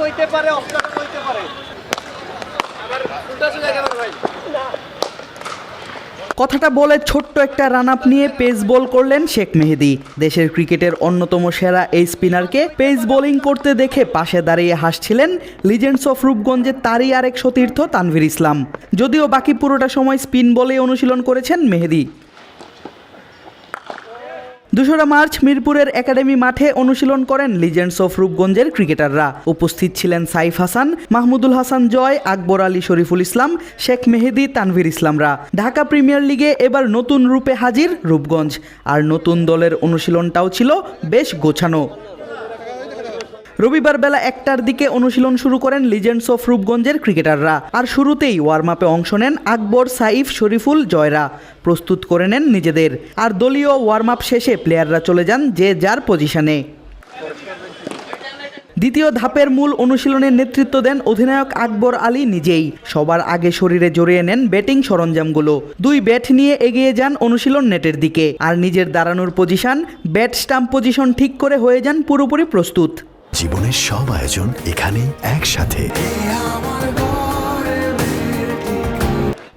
হইতে পারে হইতে পারে। কথাটা বলে ছোট্ট একটা রান আপ নিয়ে পেস বল করলেন শেখ মেহেদি। দেশের ক্রিকেটের অন্যতম সেরা এই স্পিনারকে পেস বোলিং করতে দেখে পাশে দাঁড়িয়ে হাসছিলেন লিজেন্ডস অফ রূপগঞ্জের তারই আরেক সতীর্থ তানভীর ইসলাম। যদিও বাকি পুরোটা সময় স্পিন বলেই অনুশীলন করেছেন মেহেদি। দুশোরা মার্চ মিরপুরের একাডেমি মাঠে অনুশীলন করেন লিজেন্ডস অফ রূপগঞ্জের ক্রিকেটাররা। উপস্থিত ছিলেন সাইফ হাসান, মাহমুদুল হাসান জয়, আকবর আলী শরীফুল ইসলাম, শেখ মেহেদি, তানভীর ইসলামরা। ঢাকা প্রিমিয়ার লিগে এবার নতুন রূপে হাজির রূপগঞ্জ আর নতুন দলের অনুশীলনটাও ছিল বেশ গোছানো। রবিবার বেলা একটার দিকে অনুশীলন শুরু করেন লিজেন্ডস অফ রূপগঞ্জের ক্রিকেটাররা আর শুরুতেই ওয়ার্ম আপে অংশ নেন আকবর, সাইফ, শরীফুল, জয়রা। প্রস্তুত করে নেন নিজেদের। আর দলীয় ওয়ার্ম আপ শেষে প্লেয়াররা চলে যান যে যার পজিশনে দ্বিতীয় ধাপের মূল অনুশীলনের নেতৃত্ব দেন অধিনায়ক আকবর আলী নিজেই। সবার আগে শরীরে জড়িয়ে নেন ব্যাটিং সরঞ্জামগুলো। দুই ব্যাট নিয়ে এগিয়ে যান অনুশীলন নেটের দিকে। আর নিজের দাঁড়ানোর পজিশন ব্যাট স্টাম্প পজিশন ঠিক করে হয়ে যান পুরোপুরি প্রস্তুত। জীবনের সব আয়োজন এখানে একসাথে।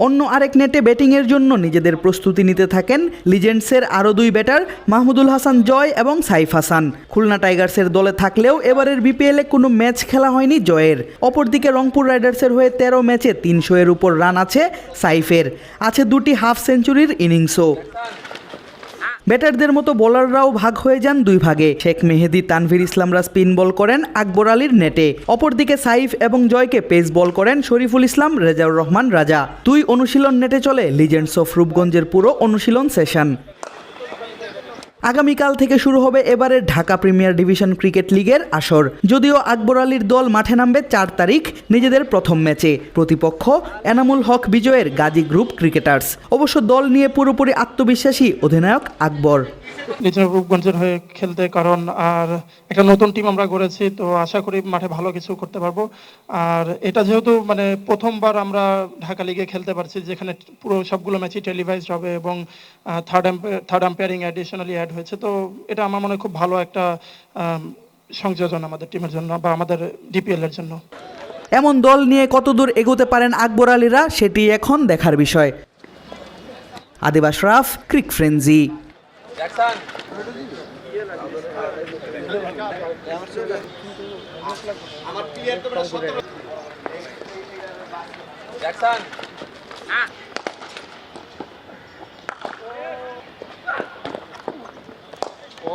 অন্য আরেক নেটে ব্যাটিংয়ের জন্য নিজেদের প্রস্তুতি নিতে থাকেন লিজেন্ডসের আরও দুই ব্যাটার মাহমুদুল হাসান জয় এবং সাইফ হাসান। খুলনা টাইগার্সের দলে থাকলেও এবারের বিপিএলে কোনো ম্যাচ খেলা হয়নি জয়ের। অপরদিকে রংপুর রাইডার্সের হয়ে তেরো ম্যাচে তিনশো এর উপর রান আছে সাইফের। আছে দুটি হাফ সেঞ্চুরির ইনিংসও। ব্যাটারদের মতো বোলাররাও ভাগ হয়ে যান দুই ভাগে। শেখ মেহেদি, তানভীর ইসলামরা স্পিন বল করেন আকবর আলীর নেটে। অপরদিকে সাইফ এবং জয়কে পেস বল করেন শরীফুল ইসলাম, রেজাউর রহমান রাজা। দুই অনুশীলন নেটে চলে লিজেন্ডস অফ রূপগঞ্জের পুরো অনুশীলন সেশন। আগামীকাল থেকে শুরু হবে এবারের ঢাকা প্রিমিয়ার ডিভিশন ক্রিকেট লিগের আসর। যদিও আকবর আলীর দল মাঠে নামবে চার তারিখ, নিজেদের প্রথম ম্যাচে। প্রতিপক্ষ এনামুল হক বিজয়ের গাজী গ্রুপ ক্রিকেটার্স। অবশ্য দল নিয়ে পুরোপুরি আত্মবিশ্বাসী অধিনায়ক আকবর। নিজের রূপগঞ্জের হয়ে খেলতে, কারণ আর একটা নতুন টিম আমরা গড়েছি, তো আশা করি মাঠে ভালো কিছু করতে পারব। আর এটা যেহেতু মানে প্রথমবার আমরা ঢাকা লিগে খেলতে পারছি, যেখানে পুরো সবগুলো ম্যাচই টেলিভাইজড হবে এবং third third umpiring additionally add হয়েছে, তো এটা আমার মনে খুব ভালো একটা সংযোজন আমাদের টিমের জন্য বা আমাদের ডিপিএল এর জন্য। এমন দল নিয়ে কতদূর এগোতে পারেন আকবর আলীরা, সেটি এখন দেখার বিষয়। আদিবাস রাফ, ক্রিক ফ্রেন্জি জ্যাকসন আমার প্লেয়ার তো বেটা 17 জ্যাকসন ও